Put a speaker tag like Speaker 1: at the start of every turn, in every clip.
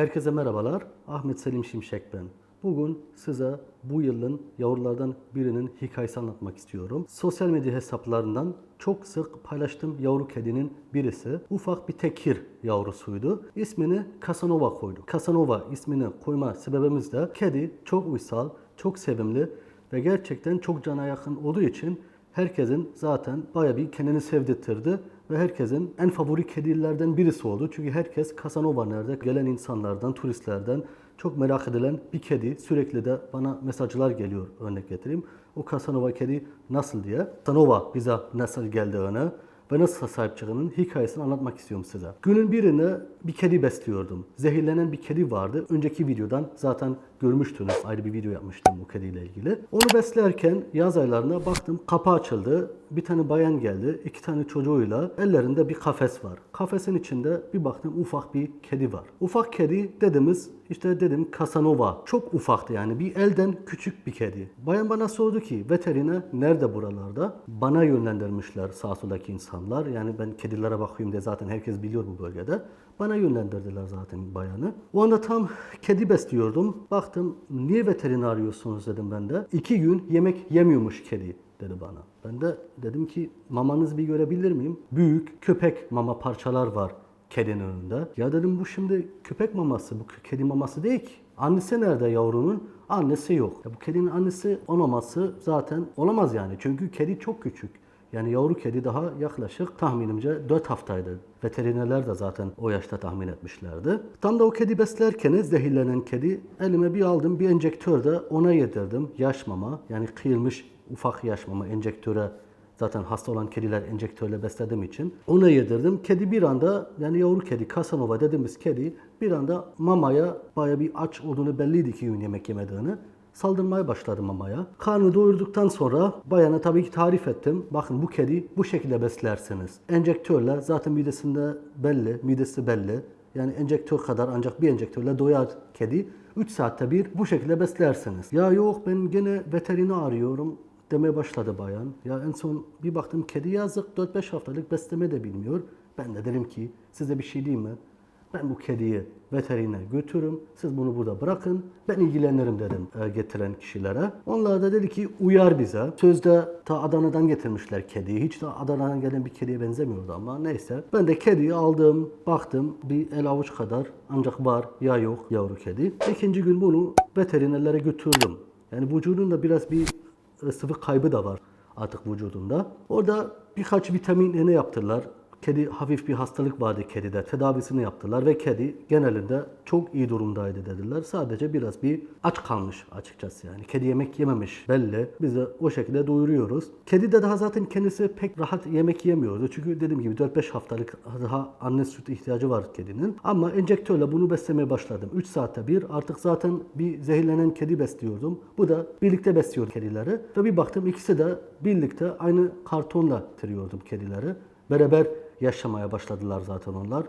Speaker 1: Herkese merhabalar. Ahmet Selim Şimşek ben. Bugün size bu yılın yavrulardan birinin hikayesi anlatmak istiyorum. Sosyal medya hesaplarından çok sık paylaştığım yavru kedinin birisi ufak bir tekir yavrusuydu. İsmini Casanova koyduk. Casanova ismini koyma sebebimiz de kedi çok uysal, çok sevimli ve gerçekten çok cana yakın olduğu için herkesin zaten baya bir kendini sevdirtirdi ve herkesin en favori kedilerden birisi oldu. Çünkü herkes Casanova nerede? Gelen insanlardan, turistlerden çok merak edilen bir kedi. Sürekli de bana mesajlar geliyor örnek getireyim. O Casanova kedi nasıl diye. Casanova bize nasıl geldiğini ve nasıl sahip çıktığının hikayesini anlatmak istiyorum size. Günün birine bir kedi besliyordum. Zehirlenen bir kedi vardı. Önceki videodan zaten görmüştünüz. Ayrı bir video yapmıştım bu kediyle ilgili. Onu beslerken yaz aylarında baktım kapı açıldı. Bir tane bayan geldi. iki tane çocuğuyla ellerinde bir kafes var. Kafesin içinde bir baktım ufak bir kedi var. Ufak kedi dediğimiz işte dedim Casanova. Çok ufaktı yani bir elden küçük bir kedi. Bayan bana sordu ki veterine nerede buralarda? Bana yönlendirmişler sağ soldaki insanlar. Yani ben kedilere bakıyorum diye zaten herkes biliyor bu bölgede. Bana yönlendirdiler zaten bayanı. O anda tam kedi besliyordum. Baktım niye veterini arıyorsunuz dedim ben de. İki gün yemek yemiyormuş kedi dedi bana. Ben de dedim ki mamanızı bir görebilir miyim? Büyük köpek mama parçalar var kedinin önünde. Ya dedim bu şimdi köpek maması, bu kedi maması değil ki. Annesi nerede yavrunun? Annesi yok. Ya bu kedinin annesi olmaması zaten olamaz yani. Çünkü kedi çok küçük. Yani yavru kedi daha yaklaşık tahminimce 4 haftaydı. Veterinerler de zaten o yaşta tahmin etmişlerdi. Tam da o kedi beslerken zehirlenen kedi elime bir aldım bir enjektör de ona yedirdim. Yaş mama yani kıyılmış ufak yaş mama enjektöre Zaten hasta olan kediler enjektörle beslediğim için ona yedirdim. Kedi bir anda yani yavru kedi Casanova dediğimiz kedi bir anda mamaya baya bir aç olduğunu belliydi ki gün yemek yemediğini saldırmaya başladı mamaya. Karnı doyurduktan sonra bayana tabii ki tarif ettim. Bakın bu kedi bu şekilde beslersiniz. Enjektörle zaten midesinde belli, midesi belli. Yani enjektör kadar ancak bir enjektörle doyar kedi. 3 saatte bir bu şekilde beslersiniz. Ya yok ben gene veterini arıyorum demeye başladı bayan. Ya en son bir baktım kedi yazık 4-5 haftalık besleme de bilmiyor. Ben de dedim ki size bir şey diyeyim mi? Ben bu kediyi veterine götürürüm. Siz bunu burada bırakın. Ben ilgilenirim dedim e, getiren kişilere. Onlar da dedi ki uyar bize. Sözde ta Adana'dan getirmişler kediyi. Hiç de Adana'dan gelen bir kediye benzemiyordu ama neyse. Ben de kediyi aldım, baktım bir el avuç kadar ancak var ya yok yavru kedi. İkinci gün bunu veterinerlere götürdüm. Yani vücudunda biraz bir sıvı kaybı da var artık vücudunda. Orada birkaç vitamin iğne yaptılar. Kedi hafif bir hastalık vardı kedide. Tedavisini yaptılar ve kedi genelinde çok iyi durumdaydı dediler. Sadece biraz bir aç kalmış açıkçası yani. Kedi yemek yememiş belli. Biz de o şekilde doyuruyoruz. Kedi de daha zaten kendisi pek rahat yemek yemiyordu. Çünkü dediğim gibi 4-5 haftalık daha anne sütü ihtiyacı var kedinin. Ama enjektörle bunu beslemeye başladım. 3 saatte bir artık zaten bir zehirlenen kedi besliyordum. Bu da birlikte besliyordu kedileri. Ve bir baktım ikisi de birlikte aynı kartonla bitiriyordum kedileri. Beraber yaşamaya başladılar zaten onlar.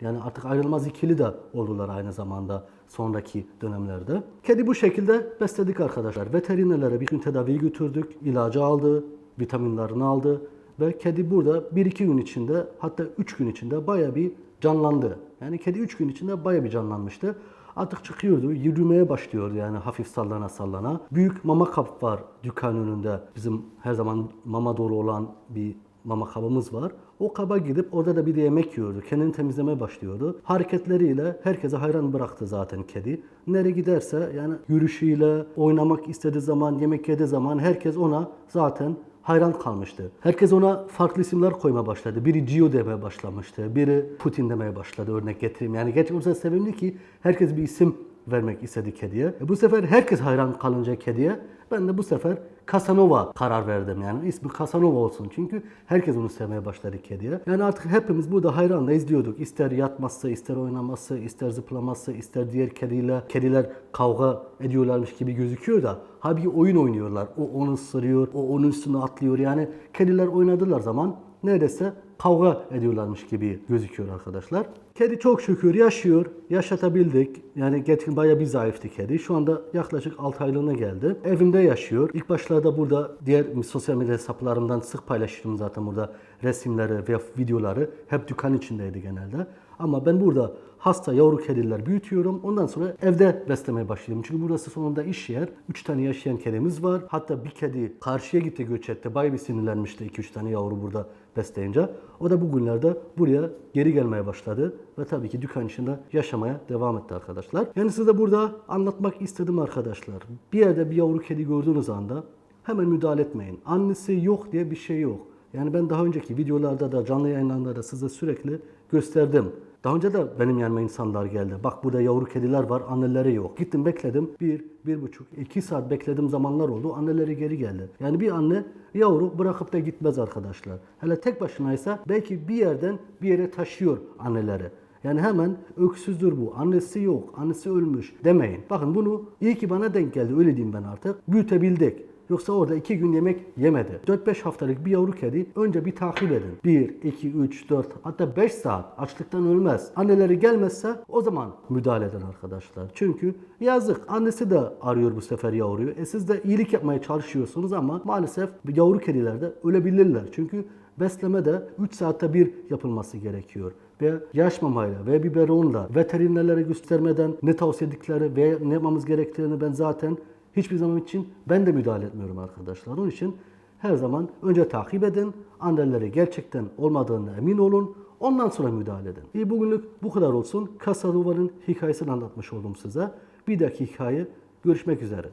Speaker 1: Yani artık ayrılmaz ikili de oldular aynı zamanda sonraki dönemlerde. Kedi bu şekilde besledik arkadaşlar. Veterinerlere bir gün tedaviyi götürdük. ilacı aldı, vitaminlerini aldı. Ve kedi burada 1-2 gün içinde hatta 3 gün içinde baya bir canlandı. Yani kedi 3 gün içinde baya bir canlanmıştı. Artık çıkıyordu, yürümeye başlıyordu yani hafif sallana sallana. Büyük mama kap var dükkan önünde. Bizim her zaman mama dolu olan bir mama kabımız var. O kaba gidip orada da bir de yemek yiyordu. Kendini temizlemeye başlıyordu. Hareketleriyle herkese hayran bıraktı zaten kedi. Nereye giderse yani yürüyüşüyle, oynamak istediği zaman, yemek yediği zaman herkes ona zaten hayran kalmıştı. Herkes ona farklı isimler koymaya başladı. Biri Gio demeye başlamıştı. Biri Putin demeye başladı örnek getireyim. Yani gerçekten o sevimli ki herkes bir isim vermek istedi kediye. E bu sefer herkes hayran kalınca kediye ben de bu sefer Casanova karar verdim yani. ismi Casanova olsun çünkü herkes onu sevmeye başladı kediye. Yani artık hepimiz burada hayranla izliyorduk. İster yatması, ister oynaması, ister zıplaması, ister diğer kediyle kediler kavga ediyorlarmış gibi gözüküyor da halbuki oyun oynuyorlar. O onu ısırıyor, o onun üstüne atlıyor. Yani kediler oynadılar zaman neredeyse kavga ediyorlarmış gibi gözüküyor arkadaşlar. Kedi çok şükür yaşıyor. Yaşatabildik. Yani gerçekten bayağı bir zayıftı kedi. Şu anda yaklaşık 6 aylığına geldi. Evimde yaşıyor. İlk başlarda burada diğer sosyal medya hesaplarımdan sık paylaşıyorum zaten burada resimleri ve videoları. Hep dükkan içindeydi genelde. Ama ben burada hasta yavru kediler büyütüyorum. Ondan sonra evde beslemeye başlıyorum. Çünkü burası sonunda iş yer. 3 tane yaşayan kedimiz var. Hatta bir kedi karşıya gitti göç etti. Bayağı bir sinirlenmişti 2-3 tane yavru burada besleyince. O da bugünlerde buraya geri gelmeye başladı. Ve tabii ki dükkan içinde yaşamaya devam etti arkadaşlar. Yani size burada anlatmak istedim arkadaşlar. Bir yerde bir yavru kedi gördüğünüz anda hemen müdahale etmeyin. Annesi yok diye bir şey yok. Yani ben daha önceki videolarda da canlı yayınlarında da size sürekli gösterdim. Daha önce de benim yanıma insanlar geldi. Bak burada yavru kediler var, anneleri yok. Gittim bekledim. Bir, bir buçuk, iki saat beklediğim zamanlar oldu. Anneleri geri geldi. Yani bir anne yavru bırakıp da gitmez arkadaşlar. Hele tek başınaysa belki bir yerden bir yere taşıyor anneleri. Yani hemen öksüzdür bu. Annesi yok, annesi ölmüş demeyin. Bakın bunu iyi ki bana denk geldi öyle diyeyim ben artık. Büyütebildik. Yoksa orada iki gün yemek yemedi. 4-5 haftalık bir yavru kedi önce bir takip edin. 1, 2, 3, 4 hatta 5 saat açlıktan ölmez. Anneleri gelmezse o zaman müdahale edin arkadaşlar. Çünkü yazık annesi de arıyor bu sefer yavruyu. E siz de iyilik yapmaya çalışıyorsunuz ama maalesef yavru kediler de ölebilirler. Çünkü besleme de 3 saatte bir yapılması gerekiyor ve yaş mamayla ve biberonla veterinerlere göstermeden ne tavsiye edildikleri ve ne yapmamız gerektiğini ben zaten hiçbir zaman için ben de müdahale etmiyorum arkadaşlar. Onun için her zaman önce takip edin, anneleri gerçekten olmadığına emin olun, ondan sonra müdahale edin. İyi bugünlük bu kadar olsun. Kasaduva'nın hikayesini anlatmış oldum size. Bir dahaki hikaye görüşmek üzere.